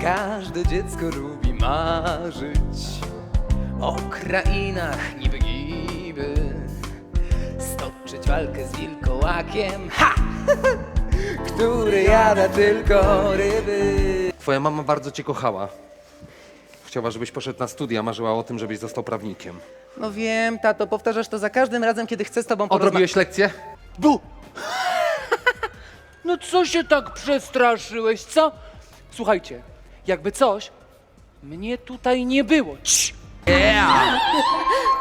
Każde dziecko lubi marzyć o krainach niby giby, stoczyć walkę z wilkołakiem, ha! który jada tylko ryby. Twoja mama bardzo cię kochała. Chciała, żebyś poszedł na studia, marzyła o tym, żebyś został prawnikiem. No wiem, tato, powtarzasz to za każdym razem, kiedy chcę z tobą porozmawiać. Odrobiłeś lekcję? Bu! No co się tak przestraszyłeś, co? Słuchajcie, jakby coś, mnie tutaj nie było. Cii!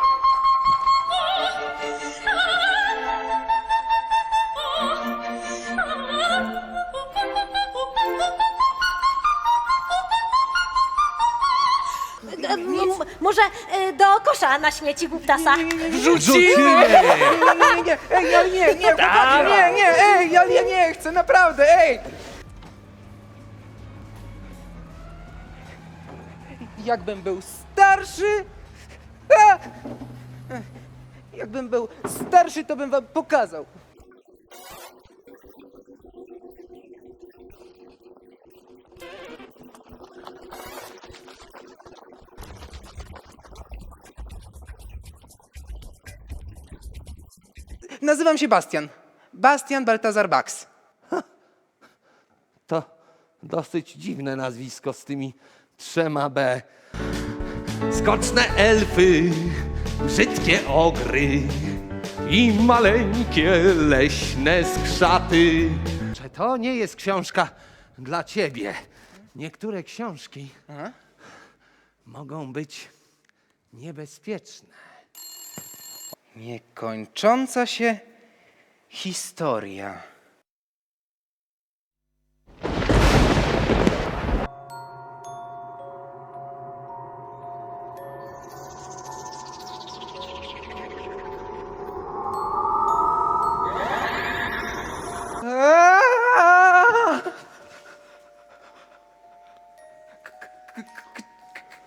kosza na śmieci głuptasa? Wrzucimy! Nie, nie, nie, ej, ale nie, nie, chłopaki, nie, nie, ej, ale ja nie chcę, naprawdę, ej! Jakbym był starszy... A! Jakbym był starszy, to bym wam pokazał. Nazywam się Bastian. Bastian Baltazar Bax. To dosyć dziwne nazwisko z tymi trzema B. Skoczne elfy, brzydkie ogry i maleńkie leśne skrzaty. Czy to nie jest książka dla ciebie? Niektóre książki mogą być niebezpieczne. Niekończąca się historia.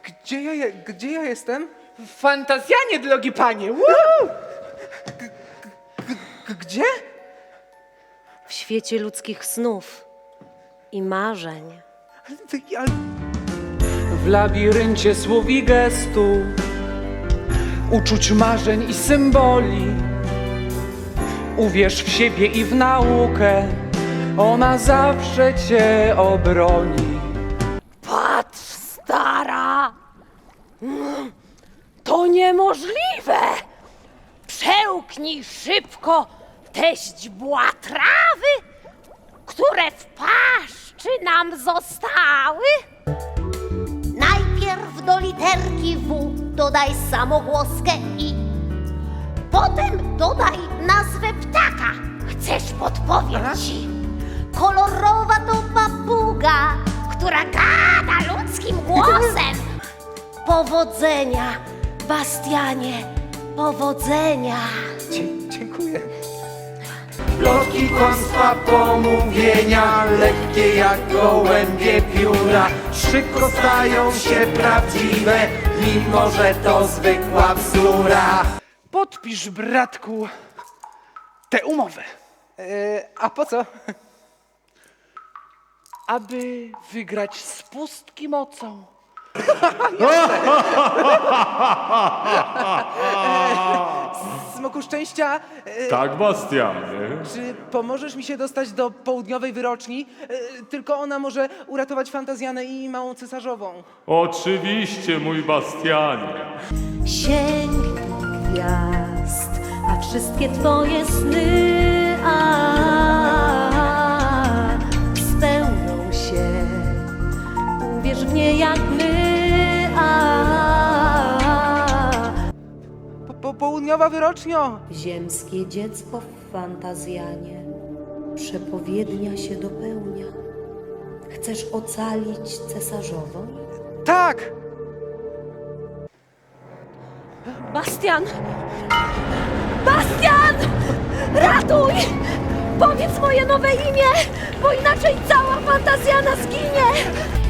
Gdzie ja, gdzie ja jestem? Fantazjanie, drogi panie! Woo! Gdzie? W świecie ludzkich snów i marzeń. W labiryncie słów i gestów, uczuć marzeń i symboli. Uwierz w siebie i w naukę, ona zawsze cię obroni. Szybko te źdźbła trawy, które w paszczy nam zostały. Najpierw do literki W dodaj samogłoskę I. Potem dodaj nazwę ptaka. Chcesz podpowiedź? Kolorowa to papuga, która gada ludzkim głosem. Powodzenia, Bastianie, powodzenia. Dzie- Dziękuję. Plotki, kłamstwa, pomówienia, lekkie jak gołębie pióra, szybko stają się prawdziwe, mimo że to zwykła bzdura. Podpisz, bratku, tę umowę, E, a po co? aby wygrać z pustki mocą. Smoku szczęścia, e, Tak, Bastianie. czy pomożesz mi się dostać do południowej wyroczni? E, tylko ona może uratować fantazjanę i małą cesarzową. Oczywiście, mój Bastianie. Sięgnij gwiazd, a wszystkie twoje sny a, południowa wyrocznio! Ziemskie dziecko w fantazjanie przepowiednia się dopełnia. Chcesz ocalić cesarzową? Tak! Bastian! Bastian! Ratuj! Powiedz moje nowe imię, bo inaczej cała fantazjana zginie!